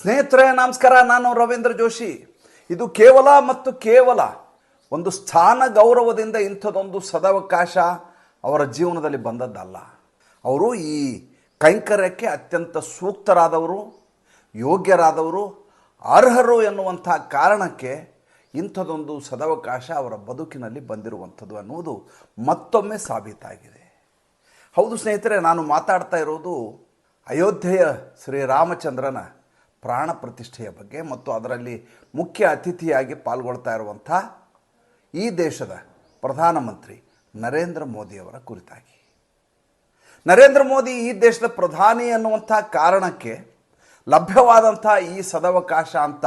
ಸ್ನೇಹಿತರೆ, ನಮಸ್ಕಾರ. ನಾನು ರವೀಂದ್ರ ಜೋಶಿ. ಇದು ಕೇವಲ ಮತ್ತು ಕೇವಲ ಒಂದು ಸ್ಥಾನ ಗೌರವದಿಂದ ಇಂಥದ್ದೊಂದು ಸದಾವಕಾಶ ಅವರ ಜೀವನದಲ್ಲಿ ಬಂದದ್ದಲ್ಲ. ಅವರು ಈ ಕೈಂಕರ್ಯಕ್ಕೆ ಅತ್ಯಂತ ಸೂಕ್ತರಾದವರು, ಯೋಗ್ಯರಾದವರು, ಅರ್ಹರು ಎನ್ನುವಂಥ ಕಾರಣಕ್ಕೆ ಇಂಥದೊಂದು ಸದಾವಕಾಶ ಅವರ ಬದುಕಿನಲ್ಲಿ ಬಂದಿರುವಂಥದ್ದು ಅನ್ನುವುದು ಮತ್ತೊಮ್ಮೆ ಸಾಬೀತಾಗಿದೆ. ಹೌದು ಸ್ನೇಹಿತರೆ, ನಾನು ಮಾತಾಡ್ತಾ ಇರೋದು ಅಯೋಧ್ಯೆಯ ಶ್ರೀರಾಮಚಂದ್ರನ ಪ್ರಾಣ ಪ್ರತಿಷ್ಠೆಯ ಬಗ್ಗೆ ಮತ್ತು ಅದರಲ್ಲಿ ಮುಖ್ಯ ಅತಿಥಿಯಾಗಿ ಪಾಲ್ಗೊಳ್ತಾ ಇರುವಂಥ ಈ ದೇಶದ ಪ್ರಧಾನಮಂತ್ರಿ ನರೇಂದ್ರ ಮೋದಿಯವರ ಕುರಿತಾಗಿ. ನರೇಂದ್ರ ಮೋದಿ ಈ ದೇಶದ ಪ್ರಧಾನಿ ಅನ್ನುವಂಥ ಕಾರಣಕ್ಕೆ ಲಭ್ಯವಾದಂಥ ಈ ಸದವಕಾಶ ಅಂತ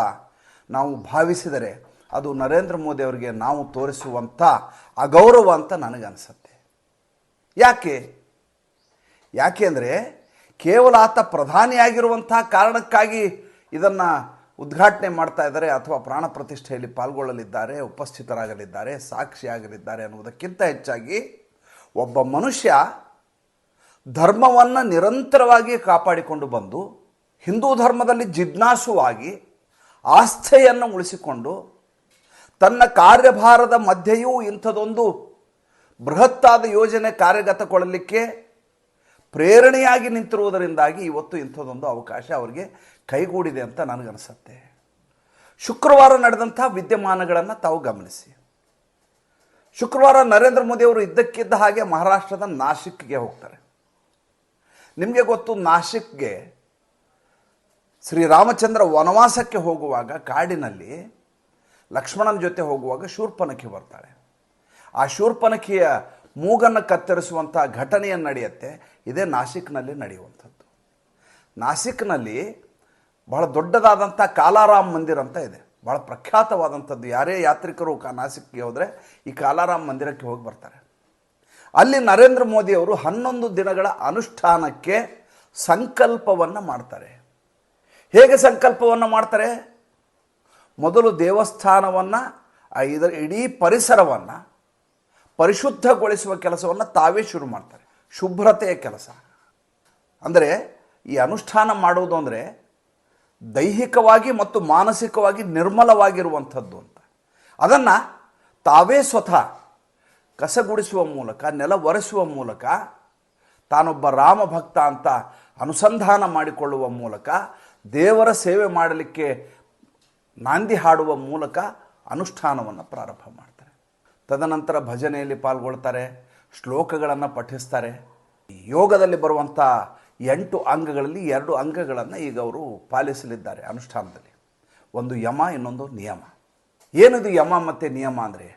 ನಾವು ಭಾವಿಸಿದರೆ ಅದು ನರೇಂದ್ರ ಮೋದಿ ಅವರಿಗೆ ನಾವು ತೋರಿಸುವಂಥ ಅಗೌರವ ಅಂತ ನನಗನ್ಸುತ್ತೆ. ಯಾಕೆ? ಯಾಕೆಂದರೆ ಕೇವಲ ಆತ ಪ್ರಧಾನಿಯಾಗಿರುವಂತಹ ಕಾರಣಕ್ಕಾಗಿ ಇದನ್ನು ಉದ್ಘಾಟನೆ ಮಾಡ್ತಾ ಇದ್ದಾರೆ ಅಥವಾ ಪ್ರಾಣ ಪ್ರತಿಷ್ಠೆಯಲ್ಲಿ ಪಾಲ್ಗೊಳ್ಳಲಿದ್ದಾರೆ, ಉಪಸ್ಥಿತರಾಗಲಿದ್ದಾರೆ, ಸಾಕ್ಷಿಯಾಗಲಿದ್ದಾರೆ ಅನ್ನುವುದಕ್ಕಿಂತ ಹೆಚ್ಚಾಗಿ ಒಬ್ಬ ಮನುಷ್ಯ ಧರ್ಮವನ್ನು ನಿರಂತರವಾಗಿ ಕಾಪಾಡಿಕೊಂಡು ಬಂದು, ಹಿಂದೂ ಧರ್ಮದಲ್ಲಿ ಜಿಜ್ಞಾಸುವಾಗಿ ಆಸ್ಥೆಯನ್ನು ಉಳಿಸಿಕೊಂಡು, ತನ್ನ ಕಾರ್ಯಭಾರದ ಮಧ್ಯೆಯೂ ಇಂಥದೊಂದು ಬೃಹತ್ತಾದ ಯೋಜನೆ ಕಾರ್ಯಗತಗೊಳ್ಳಲಿಕ್ಕೆ ಪ್ರೇರಣೆಯಾಗಿ ನಿಂತಿರುವುದರಿಂದಾಗಿ ಇವತ್ತು ಇಂಥದ್ದೊಂದು ಅವಕಾಶ ಅವರಿಗೆ ಕೈಗೂಡಿದೆ ಅಂತ ನನಗನ್ಸುತ್ತೆ. ಶುಕ್ರವಾರ ನಡೆದಂಥ ವಿದ್ಯಮಾನಗಳನ್ನು ತಾವು ಗಮನಿಸಿ. ಶುಕ್ರವಾರ ನರೇಂದ್ರ ಮೋದಿಯವರು ಇದ್ದಕ್ಕಿದ್ದ ಹಾಗೆ ಮಹಾರಾಷ್ಟ್ರದ ನಾಶಿಕ್ಗೆ ಹೋಗ್ತಾರೆ. ನಿಮಗೆ ಗೊತ್ತು ನಾಶಿಕ್ಗೆ ಶ್ರೀರಾಮಚಂದ್ರ ವನವಾಸಕ್ಕೆ ಹೋಗುವಾಗ ಕಾಡಿನಲ್ಲಿ ಲಕ್ಷ್ಮಣನ ಜೊತೆ ಹೋಗುವಾಗ ಶೂರ್ಪನಖಿ ಬರ್ತಾಳೆ. ಆ ಶೂರ್ಪನಖಿಯ ಮೂಗನ್ನು ಕತ್ತರಿಸುವಂಥ ಘಟನೆಯನ್ನು ನಡೆಯುತ್ತೆ. ಇದೇ ನಾಸಿಕ್ನಲ್ಲಿ ನಡೆಯುವಂಥದ್ದು. ನಾಸಿಕ್ನಲ್ಲಿ ಬಹಳ ದೊಡ್ಡದಾದಂಥ ಕಾಲಾರಾಮ್ ಮಂದಿರ ಅಂತ ಇದೆ. ಭಾಳ ಪ್ರಖ್ಯಾತವಾದಂಥದ್ದು. ಯಾರೇ ಯಾತ್ರಿಕರು ಕಾ ನಾಸಿಕ್ಗೆ ಹೋದರೆ ಈ ಕಾಲಾರಾಮ್ ಮಂದಿರಕ್ಕೆ ಹೋಗಿ ಬರ್ತಾರೆ. ಅಲ್ಲಿ ನರೇಂದ್ರ ಮೋದಿಯವರು ಹನ್ನೊಂದು ದಿನಗಳ ಅನುಷ್ಠಾನಕ್ಕೆ ಸಂಕಲ್ಪವನ್ನು ಮಾಡ್ತಾರೆ. ಹೇಗೆ ಸಂಕಲ್ಪವನ್ನು ಮಾಡ್ತಾರೆ? ಮೊದಲು ದೇವಸ್ಥಾನವನ್ನು ಇದರ ಇಡೀ ಪರಿಸರವನ್ನು ಪರಿಶುದ್ಧಗೊಳಿಸುವ ಕೆಲಸವನ್ನು ತಾವೇ ಶುರು ಮಾಡ್ತಾರೆ. ಶುಭ್ರತೆಯ ಕೆಲಸ. ಅಂದರೆ ಈ ಅನುಷ್ಠಾನ ಮಾಡುವುದು ಅಂದರೆ ದೈಹಿಕವಾಗಿ ಮತ್ತು ಮಾನಸಿಕವಾಗಿ ನಿರ್ಮಲವಾಗಿರುವಂಥದ್ದು ಅಂತ. ಅದನ್ನು ತಾವೇ ಸ್ವತಃ ಕಸಗುಡಿಸುವ ಮೂಲಕ, ನೆಲ ಒರೆಸುವ ಮೂಲಕ, ತಾನೊಬ್ಬ ರಾಮ ಭಕ್ತ ಅಂತ ಅನುಸಂಧಾನ ಮಾಡಿಕೊಳ್ಳುವ ಮೂಲಕ, ದೇವರ ಸೇವೆ ಮಾಡಲಿಕ್ಕೆ ನಾಂದಿ ಹಾಡುವ ಮೂಲಕ ಅನುಷ್ಠಾನವನ್ನು ಪ್ರಾರಂಭ ಮಾಡ್ತಾರೆ. ತದನಂತರ ಭಜನೆಯಲ್ಲಿ ಪಾಲ್ಗೊಳ್ತಾರೆ, ಶ್ಲೋಕಗಳನ್ನು ಪಠಿಸ್ತಾರೆ. ಯೋಗದಲ್ಲಿ ಬರುವಂಥ ಎಂಟು ಅಂಗಗಳಲ್ಲಿ ಎರಡು ಅಂಗಗಳನ್ನು ಈಗ ಅವರು ಪಾಲಿಸಲಿದ್ದಾರೆ ಅನುಷ್ಠಾನದಲ್ಲಿ. ಒಂದು ಯಮ, ಇನ್ನೊಂದು ನಿಯಮ. ಏನಿದು ಯಮ ಮತ್ತು ನಿಯಮ ಅಂದರೆ?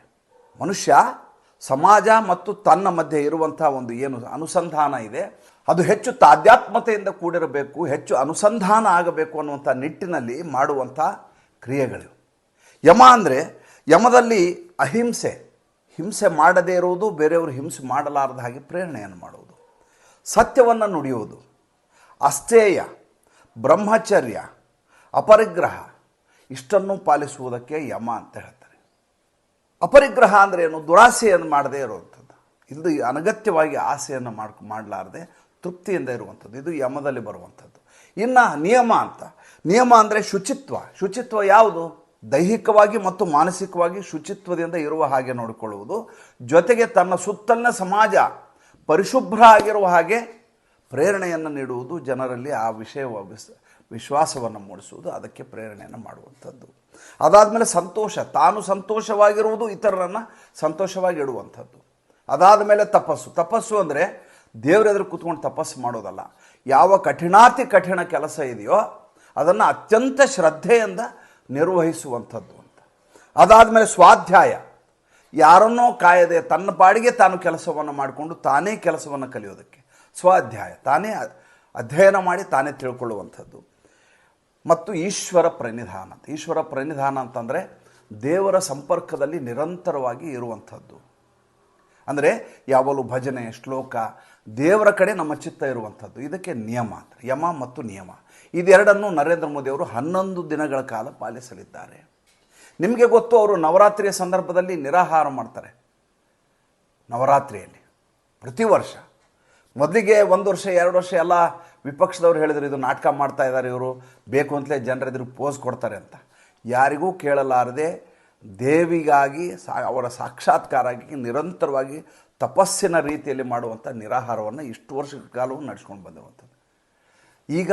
ಮನುಷ್ಯ ಸಮಾಜ ಮತ್ತು ತನ್ನ ಮಧ್ಯೆ ಇರುವಂಥ ಒಂದು ಏನು ಅನುಸಂಧಾನ ಇದೆ, ಅದು ಹೆಚ್ಚು ತಾಧ್ಯಾತ್ಮತೆಯಿಂದ ಕೂಡಿರಬೇಕು, ಹೆಚ್ಚು ಅನುಸಂಧಾನ ಆಗಬೇಕು ಅನ್ನುವಂಥ ನಿಟ್ಟಿನಲ್ಲಿ ಮಾಡುವಂಥ ಕ್ರಿಯೆಗಳು ಯಮ ಅಂದರೆ ಯಮದಲ್ಲಿ ಅಹಿಂಸೆ. ಹಿಂಸೆ ಮಾಡದೇ ಇರುವುದು, ಬೇರೆಯವರು ಹಿಂಸೆ ಮಾಡಲಾರದ ಹಾಗೆ ಪ್ರೇರಣೆಯನ್ನು ಮಾಡುವುದು. ಸತ್ಯವನ್ನು ನುಡಿಯುವುದು. ಅಸ್ಥೇಯ, ಬ್ರಹ್ಮಚರ್ಯ, ಅಪರಿಗ್ರಹ, ಇಷ್ಟನ್ನು ಪಾಲಿಸುವುದಕ್ಕೆ ಯಮ ಅಂತ ಹೇಳ್ತಾರೆ. ಅಪರಿಗ್ರಹ ಅಂದರೆ ಏನು? ದುರಾಸೆಯನ್ನು ಮಾಡದೇ ಇರುವಂಥದ್ದು. ಇದು ಅನಗತ್ಯವಾಗಿ ಆಸೆಯನ್ನು ಮಾಡ್, ಮಾಡಲಾರದೆ ತೃಪ್ತಿಯಿಂದ ಇರುವಂಥದ್ದು. ಇದು ಯಮದಲ್ಲಿ ಬರುವಂಥದ್ದು. ಇನ್ನು ನಿಯಮ ಅಂತ. ನಿಯಮ ಅಂದರೆ ಶುಚಿತ್ವ. ಶುಚಿತ್ವ ಯಾವುದು? ದೈಹಿಕವಾಗಿ ಮತ್ತು ಮಾನಸಿಕವಾಗಿ ಶುಚಿತ್ವದಿಂದ ಇರುವ ಹಾಗೆ ನೋಡಿಕೊಳ್ಳುವುದು, ಜೊತೆಗೆ ತನ್ನ ಸುತ್ತಲಿನ ಸಮಾಜ ಪರಿಶುಭ್ರ ಆಗಿರುವ ಹಾಗೆ ಪ್ರೇರಣೆಯನ್ನು ನೀಡುವುದು ಜನರಲ್ಲಿ ಆ ವಿಷಯ ವಿಶ್ವಾಸವನ್ನು ಮೂಡಿಸುವುದು, ಅದಕ್ಕೆ ಪ್ರೇರಣೆಯನ್ನು ಮಾಡುವಂಥದ್ದು. ಅದಾದಮೇಲೆ ಸಂತೋಷ, ತಾನು ಸಂತೋಷವಾಗಿರುವುದು ಇತರರನ್ನು ಸಂತೋಷವಾಗಿ ಇಡುವಂಥದ್ದು. ಅದಾದ ಮೇಲೆ ತಪಸ್ಸು. ತಪಸ್ಸು ಅಂದರೆ ದೇವರೆದುರು ಕೂತ್ಕೊಂಡು ತಪಸ್ಸು ಮಾಡೋದಲ್ಲ. ಯಾವ ಕಠಿಣಾತಿ ಕಠಿಣ ಕೆಲಸ ಇದೆಯೋ ಅದನ್ನು ಅತ್ಯಂತ ಶ್ರದ್ಧೆಯಿಂದ ನಿರ್ವಹಿಸುವಂಥದ್ದು ಅಂತ. ಅದಾದ ಮೇಲೆ ಸ್ವಾಧ್ಯಾಯ. ಯಾರನ್ನೋ ಕಾಯದೆ ತನ್ನ ಪಾಡಿಗೆ ತಾನು ಕೆಲಸವನ್ನು ಮಾಡಿಕೊಂಡು ತಾನೇ ಕೆಲಸವನ್ನು ಕಲಿಯೋದಕ್ಕೆ. ಸ್ವಾಧ್ಯಾಯ. ತಾನೇ ಅಧ್ಯಯನ ಮಾಡಿ ತಾನೇ ತಿಳ್ಕೊಳ್ಳುವಂಥದ್ದು. ಮತ್ತು ಈಶ್ವರ ಪ್ರನಿಧಾನ ಈಶ್ವರ ಪ್ರನಿಧಾನ ಅಂತಂದರೆ ದೇವರ ಸಂಪರ್ಕದಲ್ಲಿ ನಿರಂತರವಾಗಿ ಇರುವಂಥದ್ದು. ಅಂದರೆ ಯಾವಾಗಲೂ ಭಜನೆ, ಶ್ಲೋಕ, ದೇವರ ಕಡೆ ನಮ್ಮ ಚಿತ್ತ ಇರುವಂಥದ್ದು. ಇದಕ್ಕೆ ನಿಯಮ ಅಂತ. ಯಮ ಮತ್ತು ನಿಯಮ. ಇದೆರಡನ್ನು ನರೇಂದ್ರ ಮೋದಿಯವರು ಹನ್ನೊಂದು ದಿನಗಳ ಕಾಲ ಪಾಲಿಸಲಿದ್ದಾರೆ. ನಿಮಗೆ ಗೊತ್ತು, ಅವರು ನವರಾತ್ರಿಯ ಸಂದರ್ಭದಲ್ಲಿ ನಿರಾಹಾರ ಮಾಡ್ತಾರೆ. ನವರಾತ್ರಿಯಲ್ಲಿ. ಪ್ರತಿ ವರ್ಷ. ಮೊದಲಿಗೆ ಒಂದು ವರ್ಷ, ಎರಡು ವರ್ಷ ಎಲ್ಲ ವಿಪಕ್ಷದವರು ಹೇಳಿದರು, ಇದು ನಾಟಕ ಮಾಡ್ತಾ ಇದ್ದಾರೆ ಇವರು. ಬೇಕು ಅಂತಲೇ ಜನರ ಎದುರು ಪೋಸ್ ಕೊಡ್ತಾರೆ ಅಂತ. ಯಾರಿಗೂ ಕೇಳಲಾರದೆ ದೇವಿಗಾಗಿ ಸಾ, ಅವರ ಸಾಕ್ಷಾತ್ಕಾರಕ್ಕೆ ನಿರಂತರವಾಗಿ ತಪಸ್ಸಿನ ರೀತಿಯಲ್ಲಿ ಮಾಡುವಂಥ ನಿರಾಹಾರವನ್ನು ಇಷ್ಟು ವರ್ಷ ಕಾಲವೂ ನಡೆಸ್ಕೊಂಡು ಬಂದಿರುವಂಥದ್ದು ಈಗ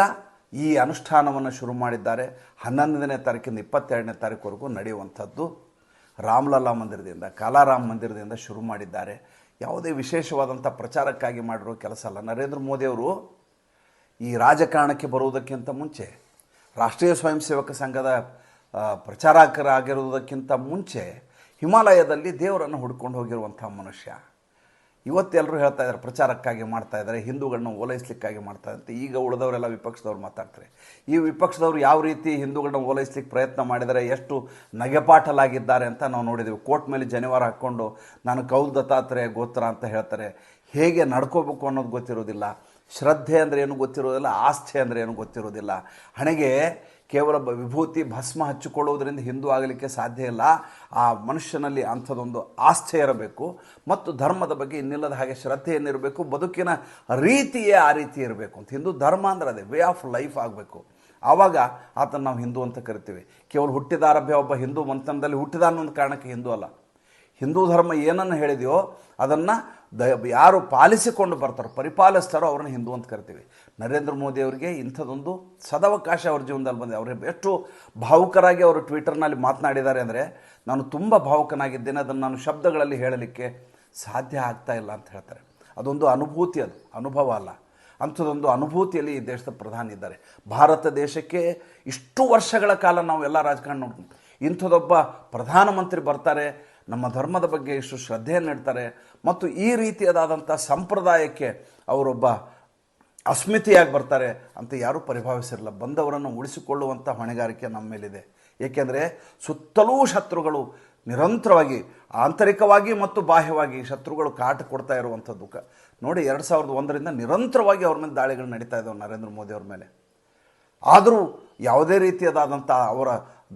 ಈ ಅನುಷ್ಠಾನವನ್ನು ಶುರು ಮಾಡಿದ್ದಾರೆ. ಹನ್ನೊಂದನೇ ತಾರೀಕಿಂದ ಇಪ್ಪತ್ತೆರಡನೇ ತಾರೀಕುವರೆಗೂ ನಡೆಯುವಂಥದ್ದು ರಾಮ್ಲಲ್ಲಾ ಮಂದಿರದಿಂದ, ಕಾಲಾರಾಮ್ ಮಂದಿರದಿಂದ ಶುರು ಮಾಡಿದ್ದಾರೆ. ಯಾವುದೇ ವಿಶೇಷವಾದಂಥ ಪ್ರಚಾರಕ್ಕಾಗಿ ಮಾಡಿರೋ ಕೆಲಸ ಅಲ್ಲ. ನರೇಂದ್ರ ಮೋದಿಯವರು ಈ ರಾಜಕಾರಣಕ್ಕೆ ಬರುವುದಕ್ಕಿಂತ ಮುಂಚೆ ರಾಷ್ಟ್ರೀಯ ಸ್ವಯಂ ಸೇವಕ ಸಂಘದ ಪ್ರಚಾರಕರಾಗಿರುವುದಕ್ಕಿಂತ ಮುಂಚೆ ಹಿಮಾಲಯದಲ್ಲಿ ದೇವರನ್ನು ಹುಡ್ಕೊಂಡು ಹೋಗಿರುವಂಥ ಮನುಷ್ಯ. ಇವತ್ತೆಲ್ಲರೂ ಹೇಳ್ತಾ ಇದ್ದಾರೆ, ಪ್ರಚಾರಕ್ಕಾಗಿ ಮಾಡ್ತಾ ಇದ್ದಾರೆ, ಹಿಂದೂಗಳನ್ನ ಓಲೈಸ್ಲಿಕ್ಕಾಗಿ ಮಾಡ್ತಾ ಇದ್ದಂತೆ ಈಗ ಉಳಿದವರೆಲ್ಲ ವಿಪಕ್ಷದವ್ರು ಮಾತಾಡ್ತಾರೆ. ಈ ವಿಪಕ್ಷದವರು ಯಾವ ರೀತಿ ಹಿಂದೂಗಳನ್ನ ಓಲೈಸ್ಲಿಕ್ಕೆ ಪ್ರಯತ್ನ ಮಾಡಿದರೆ, ಎಷ್ಟು ನಗೆಪಾಟಲಾಗಿದ್ದಾರೆ ಅಂತ ನಾವು ನೋಡಿದ್ದೀವಿ ಕೋರ್ಟ್ ಮೇಲೆ ಜನಿವಾರ ಹಾಕ್ಕೊಂಡು, ನಾನು ಕೌಲ್ ದತ್ತಾತ್ರೇಯ ಗೋತ್ರ ಅಂತ ಹೇಳ್ತಾರೆ. ಹೇಗೆ ನಡ್ಕೋಬೇಕು ಅನ್ನೋದು ಗೊತ್ತಿರೋದಿಲ್ಲ. ಶ್ರದ್ಧೆ ಅಂದರೆ ಏನು ಗೊತ್ತಿರೋದಿಲ್ಲ, ಆಸ್ಥೆ ಅಂದರೆ ಏನು ಗೊತ್ತಿರೋದಿಲ್ಲ. ಹಣೆಗೆ ಕೇವಲ ವಿಭೂತಿ ಭಸ್ಮ ಹಚ್ಚಿಕೊಳ್ಳುವುದರಿಂದ ಹಿಂದೂ ಆಗಲಿಕ್ಕೆ ಸಾಧ್ಯ ಇಲ್ಲ. ಆ ಮನುಷ್ಯನಲ್ಲಿ ಅಂಥದ್ದೊಂದು ಆಸ್ಥೆ ಇರಬೇಕು. ಮತ್ತು ಧರ್ಮದ ಬಗ್ಗೆ ಇನ್ನಿಲ್ಲದ ಹಾಗೆ ಶ್ರದ್ಧೆಯನ್ನಿರಬೇಕು ಬದುಕಿನ ರೀತಿಯೇ ಆ ರೀತಿ ಇರಬೇಕು ಅಂತ. ಹಿಂದೂ ಧರ್ಮ ಅಂದರೆ ಅದೇ ವೇ ಆಫ್ ಲೈಫ್ ಆಗಬೇಕು. ಆವಾಗ ಆತನ ನಾವು ಹಿಂದೂ ಅಂತ ಕರಿತೀವಿ. ಕೇವಲ ಹುಟ್ಟಿದಾರಭ್ಯ ಒಬ್ಬ ಹಿಂದೂ ಮಂತನದಲ್ಲಿ ಹುಟ್ಟಿದ ಅನ್ನೋ ಒಂದು ಕಾರಣಕ್ಕೆ ಹಿಂದೂ ಅಲ್ಲ. ಹಿಂದೂ ಧರ್ಮ ಏನನ್ನು ಹೇಳಿದೆಯೋ ಅದನ್ನು ದ ಯಾರು ಪಾಲಿಸಿಕೊಂಡು ಬರ್ತಾರೋ, ಪರಿಪಾಲಿಸ್ತಾರೋ ಅವ್ರನ್ನ ಹಿಂದೂ ಅಂತ ಕರಿತೀವಿ. ನರೇಂದ್ರ ಮೋದಿ ಅವರಿಗೆ ಇಂಥದ್ದೊಂದು ಸದವಕಾಶ ಅವ್ರ ಜೀವನದಲ್ಲಿ ಬಂದಿದೆ. ಅವರು ಎಷ್ಟು ಭಾವುಕರಾಗಿ ಅವರು ಟ್ವಿಟರ್ನಲ್ಲಿ ಮಾತನಾಡಿದ್ದಾರೆ ಅಂದರೆ, ನಾನು ತುಂಬ ಭಾವುಕನಾಗಿದ್ದೇನೆ, ಅದನ್ನು ನಾನು ಶಬ್ದಗಳಲ್ಲಿ ಹೇಳಲಿಕ್ಕೆ ಸಾಧ್ಯ ಆಗ್ತಾ ಇಲ್ಲ ಅಂತ ಹೇಳ್ತಾರೆ. ಅದೊಂದು ಅನುಭೂತಿ ಅದು, ಅನುಭವ ಅಲ್ಲ. ಅಂಥದ್ದೊಂದು ಅನುಭೂತಿಯಲ್ಲಿ ಈ ದೇಶದ ಪ್ರಧಾನಿ ಇದ್ದಾರೆ. ಭಾರತ ದೇಶಕ್ಕೆ ಇಷ್ಟು ವರ್ಷಗಳ ಕಾಲ ನಾವು ಎಲ್ಲ ರಾಜಕಾರಣ ನೋಡ್ತೀವಿ. ಇಂಥದ್ದೊಬ್ಬ ಪ್ರಧಾನಮಂತ್ರಿ ಬರ್ತಾರೆ ನಮ್ಮ ಧರ್ಮದ ಬಗ್ಗೆ ಇಷ್ಟು ಶ್ರದ್ಧೆಯನ್ನು ಇಡ್ತಾರೆ. ಮತ್ತು ಈ ರೀತಿಯಾದಂಥ ಸಂಪ್ರದಾಯಕ್ಕೆ ಅವರೊಬ್ಬ ಅಸ್ಮಿತೆಯಾಗಿ ಬರ್ತಾರೆ ಅಂತ ಯಾರೂ ಪರಿಭಾವಿಸಿರಲ್ಲ. ಬಂದವರನ್ನು ಉಳಿಸಿಕೊಳ್ಳುವಂಥ ಹೊಣೆಗಾರಿಕೆ ನಮ್ಮ ಮೇಲಿದೆ. ಏಕೆಂದರೆ ಸುತ್ತಲೂ ಶತ್ರುಗಳು ನಿರಂತರವಾಗಿ, ಆಂತರಿಕವಾಗಿ ಮತ್ತು ಬಾಹ್ಯವಾಗಿ ಶತ್ರುಗಳು ಕಾಟ ಕೊಡ್ತಾ ಇರುವಂಥದ್ದು. ನೋಡಿ, ಎರಡು ಸಾವಿರದ ಒಂದರಿಂದ ನಿರಂತರವಾಗಿ ಅವ್ರ ಮೇಲೆ ದಾಳಿಗಳು ನಡೀತಾ ಇದ್ದಾವೆ ನರೇಂದ್ರ ಮೋದಿ ಅವ್ರ ಮೇಲೆ. ಆದರೂ ಯಾವುದೇ ರೀತಿಯಾದಂಥ ಅವರ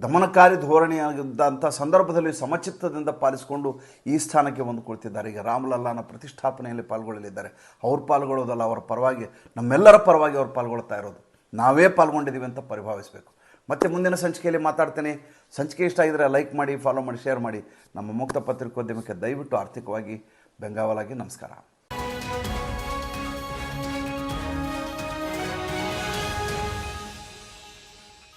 ದಮನಕಾರಿ ಧೋರಣೆಯಾಗಿದ್ದಂಥ ಸಂದರ್ಭದಲ್ಲಿ ಸಮಚಿತ್ತದಿಂದ ಪಾಲಿಸಿಕೊಂಡು ಈ ಸ್ಥಾನಕ್ಕೆ ಹೊಂದಿಕೊಳ್ತಿದ್ದಾರೆ. ಈಗ ರಾಮಲಲ್ಲಾನ ಪ್ರತಿಷ್ಠಾಪನೆಯಲ್ಲಿ ಪಾಲ್ಗೊಳ್ಳಲಿದ್ದಾರೆ. ಅವ್ರು ಪಾಲ್ಗೊಳ್ಳೋದಲ್ಲ, ಅವರ ಪರವಾಗಿ, ನಮ್ಮೆಲ್ಲರ ಪರವಾಗಿ ಅವ್ರು ಪಾಲ್ಗೊಳ್ತಾ ಇರೋದು. ನಾವೇ ಪಾಲ್ಗೊಂಡಿದ್ದೀವಿ ಅಂತ ಪರಿಭಾವಿಸಬೇಕು. ಮತ್ತೆ ಮುಂದಿನ ಸಂಚಿಕೆಯಲ್ಲಿ ಮಾತಾಡ್ತೇನೆ. ಸಂಚಿಕೆ ಇಷ್ಟ ಆಗಿದ್ರೆ ಲೈಕ್ ಮಾಡಿ ಫಾಲೋ ಮಾಡಿ ಶೇರ್ ಮಾಡಿ. ನಮ್ಮ ಮುಕ್ತ ಪತ್ರಿಕೋದ್ಯಮಕ್ಕೆ ದಯವಿಟ್ಟು ಆರ್ಥಿಕವಾಗಿ ಬೆಂಗಾವಲಾಗಿ ನಮಸ್ಕಾರ.